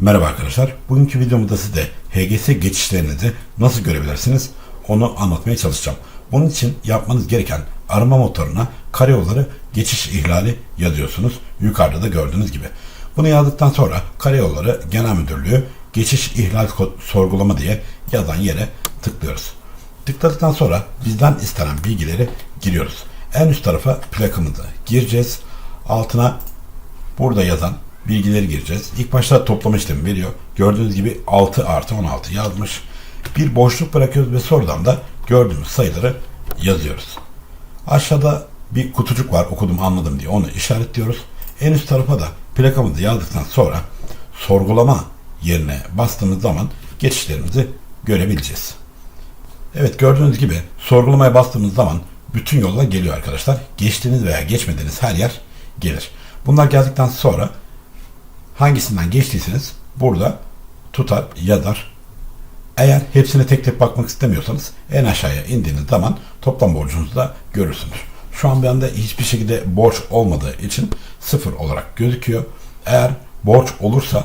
Merhaba arkadaşlar. Bugünkü videomda size HGS geçişlerinizi nasıl görebilirsiniz onu anlatmaya çalışacağım. Bunun için yapmanız gereken arama motoruna karayolları geçiş ihlali yazıyorsunuz. Yukarıda da gördüğünüz gibi. Bunu yazdıktan sonra Karayolları Genel Müdürlüğü geçiş ihlal sorgulama diye yazan yere tıklıyoruz. Tıkladıktan sonra bizden istenen bilgileri giriyoruz. En üst tarafa plakamızı gireceğiz. Altına Burada yazan bilgileri gireceğiz. İlk başta toplama işlemi veriyor. Gördüğünüz gibi 6 artı 16 yazmış. Bir boşluk bırakıyoruz ve sonradan da gördüğümüz sayıları yazıyoruz. Aşağıda bir kutucuk var okudum anladım diye onu işaretliyoruz. En üst tarafa da plakamızı yazdıktan sonra sorgulama yerine bastığımız zaman geçişlerimizi görebileceğiz. Evet gördüğünüz gibi sorgulamaya bastığımız zaman bütün yollar geliyor arkadaşlar. Geçtiğiniz veya geçmediğiniz her yer gelir. Bunlar geldikten sonra hangisinden geçtiyseniz burada tutar yazar. Eğer hepsine tek tek bakmak istemiyorsanız en aşağıya indiğiniz zaman toplam borcunuzu da görürsünüz. Şu an bende hiçbir şekilde borç olmadığı için sıfır olarak gözüküyor. Eğer borç olursa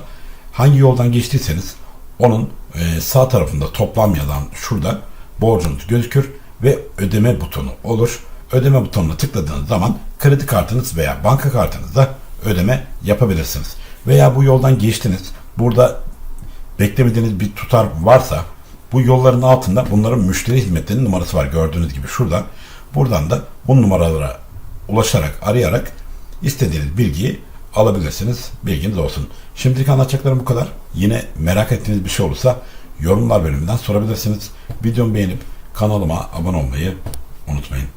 hangi yoldan geçtiyseniz onun e, sağ tarafında toplam yazan şurada borcunuz gözükür ve ödeme butonu olur. Ödeme butonuna tıkladığınız zaman kredi kartınız veya banka kartınızda ödeme yapabilirsiniz. Veya bu yoldan geçtiniz. Burada beklemediğiniz bir tutar varsa bu yolların altında bunların müşteri hizmetlerinin numarası var gördüğünüz gibi şurada. Buradan da bu numaralara ulaşarak arayarak istediğiniz bilgiyi alabilirsiniz. Bilginiz olsun. Şimdilik anlatacaklarım bu kadar. Yine merak ettiğiniz bir şey olursa yorumlar bölümünden sorabilirsiniz. Videomu beğenip kanalıma abone olmayı unutmayın.